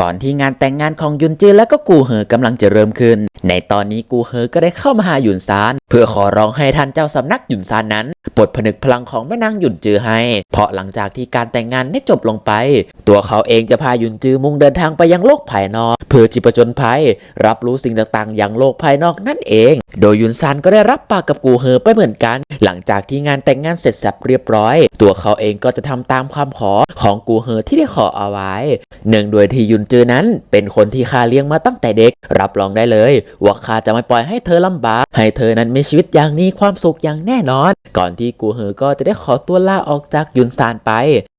ก่อนที่งานแต่งงานของยุนจือและก็กูเหอกำลังจะเริ่มขึ้น ในตอนนี้กูเหอก็ได้เข้ามาหาหยุนซาน พื่อขอร้องให้ท่านเจ้าสำนักหยุนซานนั้นปลดผนึกพลังของแม่นางหยุนจือให้ เพราะหลังจากที่การแต่งงานได้จบลงไป ตัวเขาเองจะพาหยุนจือมุ่งเดินทางไปยังโลกภายนอก เพื่อจิปจนภัย รับรู้สิ่งต่างๆ อย่างโลกภายนอกนั่นเอง โดยยุนซานก็ได้รับปากกับกูเหอไปเหมือนกัน หลังจากที่งานแต่งงานเสร็จสับเรียบร้อย ตัวเขาเองก็จะทำตามความขอของกูเหอที่ได้ขอเอาไว้ เนื่องด้วยที่ยุนจือนั้น เป็นคนที่ข้าเลี้ยงมาตั้งแต่เด็ก รับรองได้เลยว่าข้าจะไม่ปล่อยให้เธอลำบากให้เธอนั้นมีชีวิตอย่างมีความสุขอย่างแน่นอน ก่อนที่กูเหอก็จะได้ขอตัวลาออกจากยุนซานไป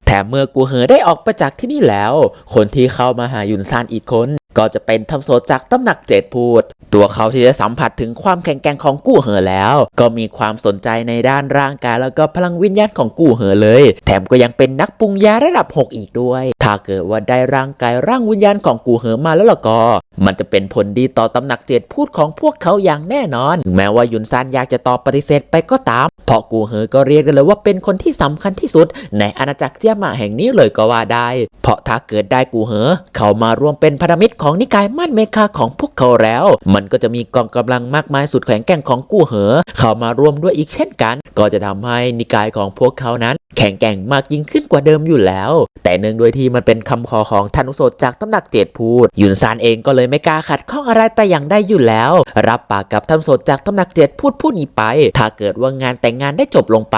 แถมเมื่อกูเหอได้ออกไปจากที่นี่แล้ว คนที่เข้ามาหายุนซานอีกคน ก็จะเป็นทำโซจากตำหนักเจ็ดพูด ตัวเขาที่ได้สัมผัสถึงความแข็งแกร่งของกู้เหอแล้ว ก็มีความสนใจในด้านร่างกายแล้วก็พลังวิญญาณของกู้เหอเลย แถมก็ยังเป็นนักปรุงยาระดับ 6 อีกด้วย ถ้าเกิดว่าได้ร่างกายร่างวิญญาณของกูเหอมาแล้วล่ะก็ มันจะเป็นผลดีต่อตำหนักเจ็ดพูดของพวกเขาอย่างแน่นอน ถึงแม้ว่ายุนซานอยากจะตอบปฏิเสธไปก็ตาม เพราะกูเหอก็เรียกได้เลยว่าเป็นคนที่สำคัญที่สุด ในอาณาจักรเจียหมาแห่งนี้เลยก็ว่าได้ เพราะถ้าเกิดได้กูเหอ เขามารวมเป็นพันธมิตรของนิกายมั่นเมคาของพวกเขาแล้ว มันก็จะมีกองกำลังมากมายสุดแข็งแกร่งของกูเหอ เข้ามารวมด้วยอีกเช่นกัน ก็จะทำให้นิกายของพวกเขานั้น แข็งแกร่งมากยิ่งขึ้นกว่าเดิมอยู่แล้ว แต่เนื่องด้วยที่มันเป็นคำขอของธนุโสดจากตำหนักเจดพูดยุนซานเองก็เลยไม่กล้าขัดข้องอะไรแต่อย่างได้อยู่แล้ว รับปากกับธนโสดจากตำหนักเจดพูดพูดนี้ไป ถ้าเกิดว่างานแต่งงานได้จบลงไป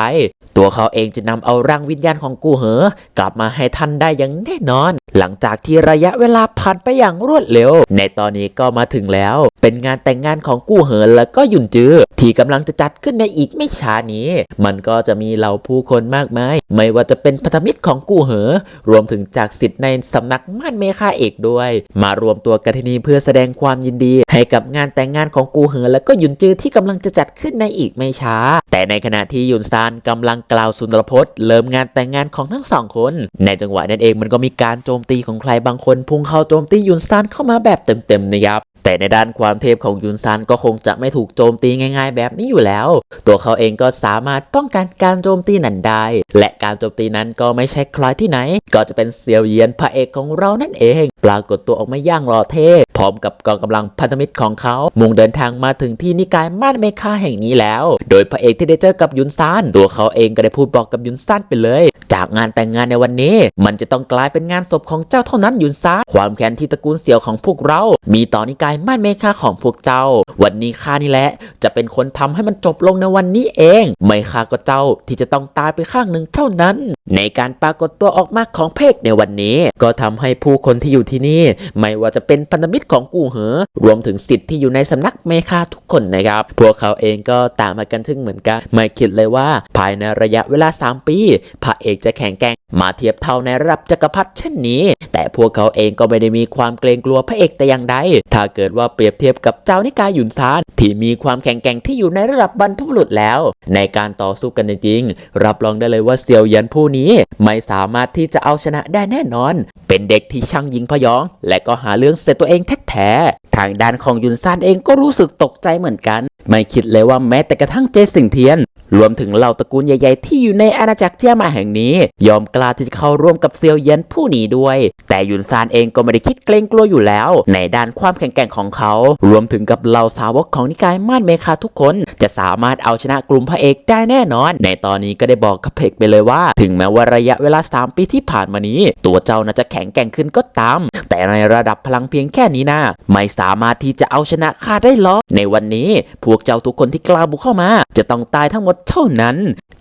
ตัวเขาเองจะนำเอาร่างวิญญาณของกูเหอกลับมาให้ท่านได้อย่างแน่นอน หลังจากที่ระยะเวลาผ่านไปอย่างรวดเร็ว ในตอนนี้ก็มาถึงแล้ว เป็นงานแต่งงานของกู้เหอและก็หยุนจือ ที่กำลังจะจัดขึ้นในอีกไม่ช้านี้ มันก็จะมีเหล่าผู้คนมากมาย ไม่ว่าจะเป็นพันธมิตรของกู้เหอ รวมถึงจากสิทธิ์ในสำนักม่านเมฆาเอกด้วย มารวมตัวกันที่นี่เพื่อแสดงความยินดี ให้กับงานแต่งงานของกูเหอ และก็หยุนจือที่กำลังจะจัดขึ้นในอีกไม่ช้า แต่ในขณะที่หยุนซานกำลังกล่าวสุนทรพจน์เริ่มงานแต่งงานของทั้งสองคน ในจังหวะนั้นเองมันก็มีการโจมตีของใครบางคนพุ่งเข้าโจมตียุนซานเข้ามาแบบเต็มๆนะครับแต่ในด้านความเทพของยุนซานก็คงจะไม่ถูกโจมตีง่าย ๆ แบบนี้อยู่แล้ว ตัวเขาเองก็สามารถป้องกันการโจมตีนั้นได้ และการโจมตีนั้นก็ไม่ใช่ใครที่ไหน ก็จะเป็นเซียวเยียนพระเอกของเรานั่นเอง ปรากฏตัวออกมาย่างหล่อเท่พร้อมกับกองกำลังพันธมิตรของเขา มุ่งเดินทางมาถึงที่นิกายมานเมคาแห่งนี้แล้ว โดยพระเอกที่ได้เจอกับยุนซานตัวเขาเองก็ได้พูดบอกกับยุนซานไปเลย จากงานแต่งงานในวันนี้ มันจะต้องกลายเป็นงานศพของเจ้าเท่านั้นยุนซาความแค้นที่ตระกูลเสี่ยวของพวกเรา มีต่อนิกายม่านเมคาของพวกเจ้า วันนี้ข้านี่แหละ จะเป็นคนทำให้มันจบลงในวันนี้เอง ไม่ข้าก็เจ้าที่จะต้องตายไปข้างหนึ่งเท่านั้น ในการปรากฏตัวออกมาของเพกในวันนี้ ก็ทำให้ผู้คนที่อยู่ที่นี่ ไม่ว่าจะเป็นพันธมิตรของกูเหอ รวมถึงสิทธิ์ที่อยู่ในสำนักเมคาทุกคนนะครับ พวกเขาเองก็ตามมากันทึ่งเหมือนกัน ไม่คิดเลยว่า ภายในระยะเวลา 3 ปีพระเอกจะแข่งแกร่งมาเทียบเท่าในระดับจักรพรรดิเช่นนี้ แต่พวกเขาเองก็ไม่ได้มีความเกรงกลัวพระเอกแต่อย่างใด ถ้าเกิดว่าเปรียบเทียบกับเจ้านิกายหยุนซานที่มีความแข็งแกร่งที่อยู่ในระดับบรรพบุรุษแล้ว ในการต่อสู้กันจริงๆรับรองได้เลยว่าเซียวเหยันผู้นี้ไม่สามารถที่จะเอาชนะได้แน่นอน เป็นเด็กที่ช่างยิงพยอง และก็หาเรื่องเสร็จตัวเองแท้ๆทางด้านของยุนซานเองก็รู้สึกตกใจเหมือนกัน ไม่คิดเลยว่าแม้แต่กระทั่งเจสิงเทียน รวมถึงเหล่าตระกูลใหญ่ ๆ ที่อยู่ในอาณาจักรเจียมาแห่งนี้ ยอมกล้าที่จะเข้าร่วมกับเซียวเย็นผู้นี้ด้วย แต่ยุนซานเองก็ไม่ได้คิดเกรงกลัวอยู่แล้ว ในด้านความแข็งแกร่งของเขา รวมถึงกับเหล่าสาวกของนิกายม่านเมคาทุกคน จะสามารถเอาชนะกลุ่มพระเอกได้แน่นอน ในตอนนี้ก็ได้บอกกับเพกไปเลยว่า ถึงแม้ว่าระยะเวลา 3 ปีที่ผ่านมานี้ ตัวเจ้าน่าจะแข็งแกร่งขึ้นก็ตาม แต่ในระดับพลังเพียงแค่นี้นะไม่สามารถที่จะเอาชนะข้าได้หรอกในวันนี้ พวกเจ้าทุกคนที่กล้าบุกเข้ามา จะต้องตายทั้งหมดเท่านั้น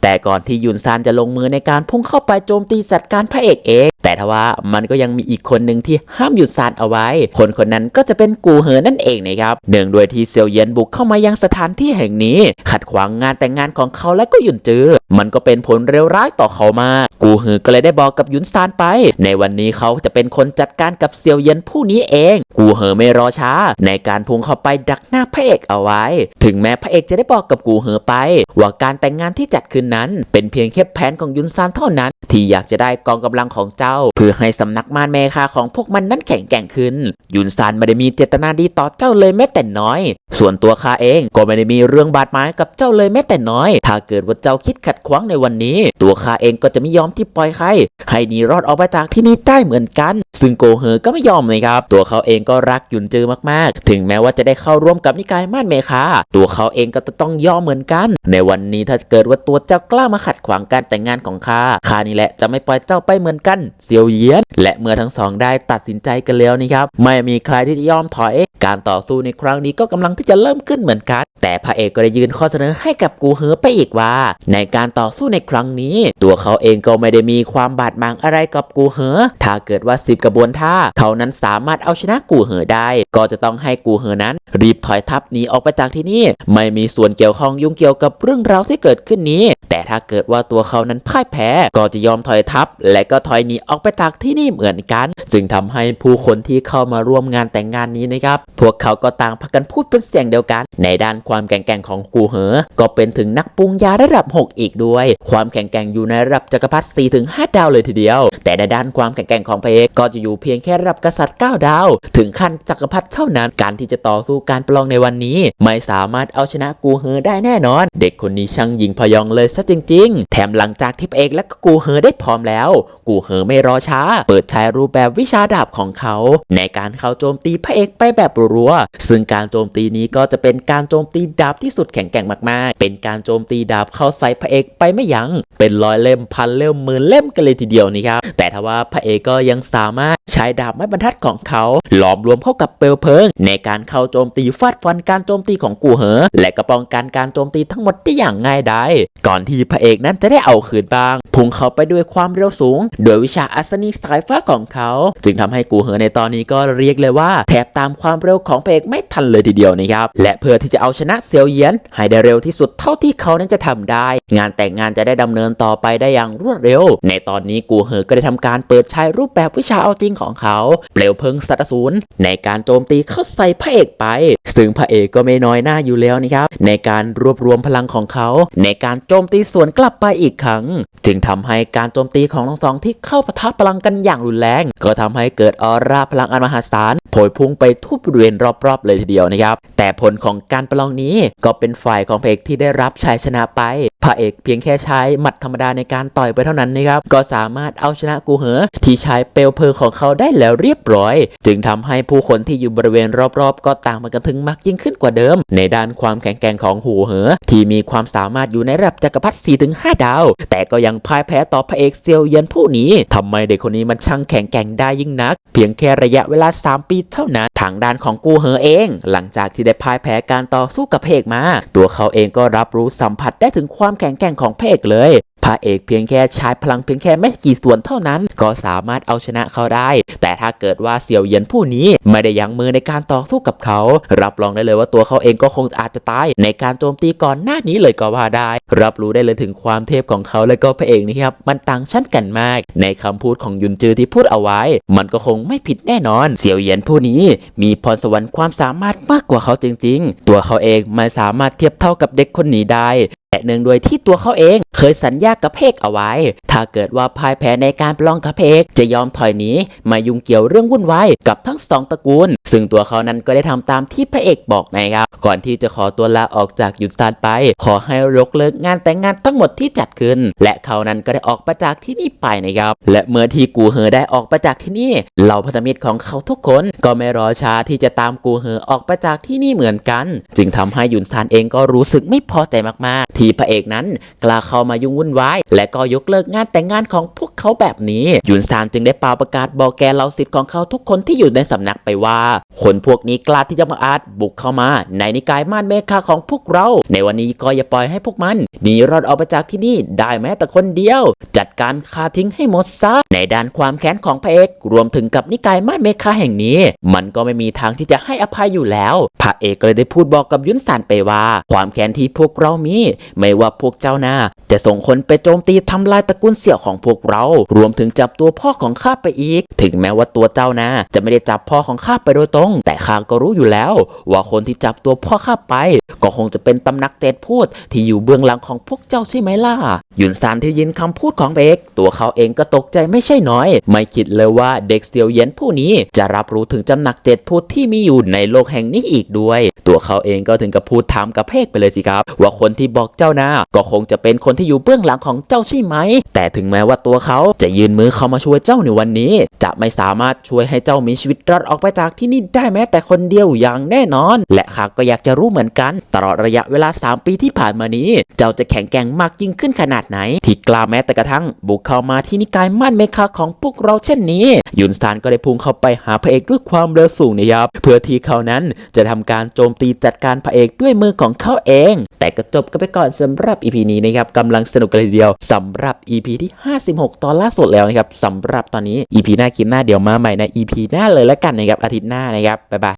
แต่ก่อนที่ยุนซานจะลงมือในการพุ่งเข้าไปโจมตีจัดการพระเอกเองแต่ทว่ามันก็ยังมีอีกคนหนึ่งที่ห้ามยุนซานเอาไว้ คนคนนั้นก็จะเป็นกูเหอนั่นเองนะครับเนื่องด้วยที่เซียวเย็นบุกเข้ามายังสถานที่แห่งนี้ ขัดขวางงานแต่งงานของเขาและก็หยุนจือ มันก็เป็นผลเลวร้ายต่อเขามา กูเหอก็เลยได้บอกกับยุนซานไป ในวันนี้เขาจะเป็นคนจัดการกับเซียวเย็นผู้นี้เอง กูเหอไม่รอช้า ในการพุ่งเข้าไปดักหน้าพระเอกเอาไว้ ถึงแม้พระเอกจะได้บอกกับกูเหอไป ว่าการแต่งงานที่จัดขึ้นนั้น เป็นเพียงแค่แผนของยุนซานเท่านั้น ที่อยากจะได้กองกำลังของเจ้า เพื่อให้สำนักมารเมคาของพวกมันนั้นแข็งแกร่งขึ้น ยุนซานไม่ได้มีเจตนาดีต่อเจ้าเลยแม้แต่น้อย ส่วนตัวข้าเองก็ไม่ได้มีเรื่องบาดหมางกับเจ้าเลยแม้แต่น้อย ถ้าเกิดว่าเจ้าคิดขัดขวางในวันนี้ ตัวข้าเองก็จะไม่ยอมที่ปล่อยใครให้หนีรอดออกไปจากที่นี่ได้เหมือนกัน ซึ่งโกเฮอก็ไม่ยอมเลยครับ ตัวเขาเองก็รักยุนจือมากๆ ถึงแม้ว่าจะได้เข้าร่วมกับนิกายม่านเมคาตัวเขาเองก็จะต้องยอมเหมือนกัน ในวันนี้ถ้าเกิดว่าตัวเจ้ากล้ามาขัดขวางการแต่งงานของข้าข้านี่แหละจะไม่ปล่อยเจ้าไปเหมือนกันเซียวเหยียน และเมื่อทั้งสองได้ตัดสินใจกันแล้วนี่ครับ ไม่มีใครที่จะยอมถอย การต่อสู้ในครั้งนี้ก็กำลังที่จะเริ่มขึ้นเหมือนกันแต่พระเอกก็ได้ยื่นข้อเสนอให้กับกูเฮอไปอีกว่า ในการต่อสู้ในครั้งนี้ ตัวเขาเองก็ไม่ได้มีความบาดหมางอะไรกับกูเฮอถ้าเกิดว่าสิบกระบวนท่า เขานั้นสามารถเอาชนะกูเฮอได้ ก็จะต้องให้กูเฮอนั้น รีบถอยทัพหนีออกไปจากที่นี่ ไม่มีส่วนเกี่ยวข้องยุ่งเกี่ยวกับเรื่องราวที่เกิดขึ้นนี้ แต่ถ้าเกิดว่าตัวเขานั้นพ่ายแพ้ ก็จะยอมถอยทัพและก็ถอยหนีออกไปจากที่นี่เหมือนกัน จึงทำให้ผู้คนที่เข้ามาร่วมงานแต่งงานนี้นะครับพวกเขาก็ต่างพากันพูดเป็นเสียงเดียวกัน ในด้านความแข็งแกร่งของกูเหอ ก็เป็นถึงนักปรุงยาระดับ 6 อีกด้วย ความแข็งแกร่งอยู่ในระดับจักรพรรดิ4ถึง5ดาวเลยทีเดียว แต่ในด้านความแข็งแกร่งของพระเอกก็จะอยู่เพียงแค่ระดับกษัตริย์9ดาว ถึงขั้นจักรพรรดิเท่านั้น การที่จะต่อสู้การประลองในวันนี้ ไม่สามารถเอาชนะกูเหอได้แน่นอน เด็กคนนี้ช่างยิงพยองเลยซะจริง ๆ แถมหลังจากที่พระเอกและก็กูเหอได้พร้อมแล้ว กูเหอไม่รอช้า เปิดใช้รูปแบบวิชาดาบของเขา ในการเข้าโจมตีพระเอกไปแบบรัวๆซึ่งการโจมตีนี้ก็จะเป็นการโจมตีีดาบที่สุดแข็งแกร่งมากๆ เป็นการโจมตีดาบเข้าใส่พระเอกไปไม่ยัง้ง เป็นร้อยเล่มพันเล่มหมื่นเล่มกันเลยทีเดียวนี่ครับ แต่ทว่าพระเอกก็ยังสามารถใช้ดาบไม้บรรทัดของเขา หลอมรวมเข้ากับเปลวเพลิง ในการเข้าโจมตีฟาดฟันการโจมตีของกูเหอ และก็ป้องกันการโจมตีทั้งหมดได้อย่างง่ายดาย ก่อนที่พระเอกนั้นจะได้เอาคืนบ้าง พุ่งเข้าไปด้วยความเร็วสูง โดยวิชาอัศนีสายฟ้าของเขา จึงทำให้กูเหอในตอนนี้ก็เรียกเลยว่า แทบตามความเร็วของพระเอกไม่ทันเลยทีเดียวนะครับ และเพื่อที่จะเอาชนะเซียวเยียนให้ได้เร็วที่สุดเท่าที่เขานั้นจะทำได้ งานแต่งงานจะได้ดำเนินต่อไปได้อย่างรวดเร็ว ในตอนนี้กูเหอก็ได้ทำการเปิดใช้รูปแบบวิชาเอาจริงของเขาเปลวเพลิงสัตว์สูรในการโจมตีเข้าใส่พระเอกไป ซึ่งพระเอกก็ไม่น้อยหน้าอยู่แล้วนะครับในการรวบรวมพลังของเขา ในการโจมตีสวนกลับไปอีกครั้ง จึงทำให้การโจมตีของทั้งสองที่เข้าปะทะพลังกันอย่างรุนแรง ก็ทำให้เกิดออร่าพลังอันมหาศาลโผยพุ่งไปทุกบริเวณรอบๆ เลยทีเดียวนะครับ แต่ผลของการประลองนี้ก็เป็นฝ่ายของพระเอกที่ได้รับชัยชนะไปพระเอกเพียงแค่ใช้หมัดธรรมดาในการต่อยไปเท่านั้นนะครับก็สามารถเอาชนะกูเหอที่ใช้เปลวเพลิงของเขาได้แล้วเรียบร้อย จึงทำให้ผู้คนที่อยู่บริเวณรอบๆ ก็ต่างมากันถึงมากยิ่งขึ้นกว่าเดิม ในด้านความแข็งแกร่งของหูเหอที่มีความสามารถอยู่ในระดับจักรพรรดิ4-5 ดาว แต่ก็ยังพ่าายแพ้ต่อพระเอกเซียวเยียนผู้นี้ทำไมเด็กคนนี้มันช่างแข็งแกร่งได้ยิ่งนัก เพียงแค่ระยะเวลา 3 ปีเท่านั้น ทางด้านของกูเหอเอง หลังจากที่ได้พ่ายแพ้การต่อสู้กับพระเอกมา ตัวเขาเองก็รับรู้สัมผัสได้ถึงความแข็งแกร่งของพระเอกเลย พระเอกเพียงแค่ใช้พลังเพียงแค่ไม่กี่ส่วนเท่านั้น ก็สามารถเอาชนะเขาได้ แต่ถ้าเกิดว่าเสี่ยวเยียนผู้นี้ไม่ได้ยั้งมือในการต่อสู้กับเขา รับรองได้เลยว่าตัวเขาเองก็คงอาจจะตาย ในการโจมตีก่อนหน้านี้เลยก็ว่าได้ รับรู้ได้เลยถึงความเทพของเขาและก็พระเอกนี่ครับมันต่างชั้นกันมาก ในคำพูดของยุนจือที่พูดเอาไว้ มันก็คงไม่ผิดแน่นอน เสี่ยวเยียนผู้นี้ มีพรสวรรค์ความสามารถมากกว่าเขาจริง ๆ ตัวเขาเองไม่สามารถเทียบเท่ากับเด็กคนนี้ได้แต่เนื่องด้วยที่ตัวเขาเอง เคยสัญญากับเพกเอาไว้ ถ้าเกิดว่าพ่ายแพ้ในการประลองกับเพกจะยอมถอยหนีมายุ่งเกี่ยวเรื่องวุ่นวายกับทั้งสองตระกูล ซึ่งตัวเขานั้นก็ได้ทำตามที่พระเอกบอกนะครับก่อนที่จะขอตัวลาออกจากยุนซานไป ขอให้ยกเลิกงานแต่งงานทั้งหมดที่จัดขึ้น และเขานั้นก็ได้ออกไปจากที่นี่ไปนะครับและเมื่อที่กูเหอได้ออกไปจากที่นี่เหล่าพันธมิตรของเขาทุกคนก็ไม่รอช้าที่จะตามกูเหอออกไปจากที่นี่เหมือนกัน จึงทำให้ยุนซานเองก็รู้สึกไม่พอใจมากๆ ที่พระเอกนั้นกล้าเข้ามายุ่งวุ่นวายและก็ยกเลิกงานแต่งงานของพวกเขาแบบนี้ ยุนซานจึงได้เป่าประกาศบอกแกเหล่าสิทธิ์ของเขาทุกคนที่อยู่ในสำนักไปว่า คนพวกนี้กล้าที่จะมาอาจบุกเข้ามา ในนิกายม่านเมฆาของพวกเรา ในวันนี้ก็อย่าปล่อยให้พวกมันหนีรอดออกไปจากที่นี่ได้แม้แต่คนเดียว จัดการฆ่าทิ้งให้หมดซะในด้านความแค้นของพระเอกรวมถึงกับนิกายม่านเมฆาแห่งนี้ มันก็ไม่มีทางที่จะให้อภัยอยู่แล้วพระเอกเลยได้พูดบอกกับยุนซานไปว่า ความแค้นที่พวกเรามี ไม่ว่าพวกเจ้าหน้าจะส่งคนไปโจมตีทำลายตระกูลเสี่ยวของพวกเรารวมถึงจับตัวพ่อของข้าไปอีก ถึงแม้ว่าตัวเจ้านะ จะไม่ได้จับพ่อของข้าไปโดยตรง แต่ข้าก็รู้อยู่แล้ว ว่าคนที่จับตัวพ่อข้าไป ก็คงจะเป็นตำหนักเตดพูดที่อยู่เบื้องหลังของพวกเจ้าใช่ไหมล่ะหยุนซานที่ยินคำพูดของเบกตัวเขาเองก็ตกใจไม่ใช่น้อย ไม่คิดเลยว่าเด็กเซียวเย็นผู้นี้จะรับรู้ถึงจำหนักเจ็ดพูดที่มีอยู่ในโลกแห่งนี้อีกด้วย ตัวเขาเองก็ถึงกับพูดถามกับเพกไปเลยสิครับ ว่าคนที่บอกเจ้านะก็คงจะเป็นคนที่อยู่เบื้องหลังของเจ้าใช่ไหม แต่ถึงแม้ว่าตัวเขาจะยืนมือเข้ามาช่วยเจ้าในวันนี้ จะไม่สามารถช่วยให้เจ้ามีชีวิตรอดออกไปจากที่นี่ได้แม้แต่คนเดียวอย่างแน่นอน และข้าก็อยากจะรู้เหมือนกัน ตลอดระยะเวลา 3 ปีที่ผ่านมานี้ เจ้าจะแข็งแกร่งมากยิ่งขึ้นขนาดไหน ที่กล้าแม้แต่กระทั่ง บุกเข้ามาที่นิกายมั่นเมคาของพวกเราเช่นนี้ ยุนซานก็ได้พุ่งเข้าไปหาพระเอกด้วยความเร็วสูงนะครับเพื่อที่เขานั้นจะทำการโจมตีจัดการพระเอกด้วยมือของเขาเอง แต่ก็จบกันไปก่อนสำหรับ EP นี้นะครับกำลังสนุกกันเลยเดียวสำหรับ EP ที่ 56ตอนล่าสุดแล้วนะครับสำหรับตอนนี้ EP หน้าคลิปหน้าเดี๋ยวมาใหม่ใน EP หน้าเลยแล้วกันนะครับอาทิตย์หน้านะครับบ๊ายบาย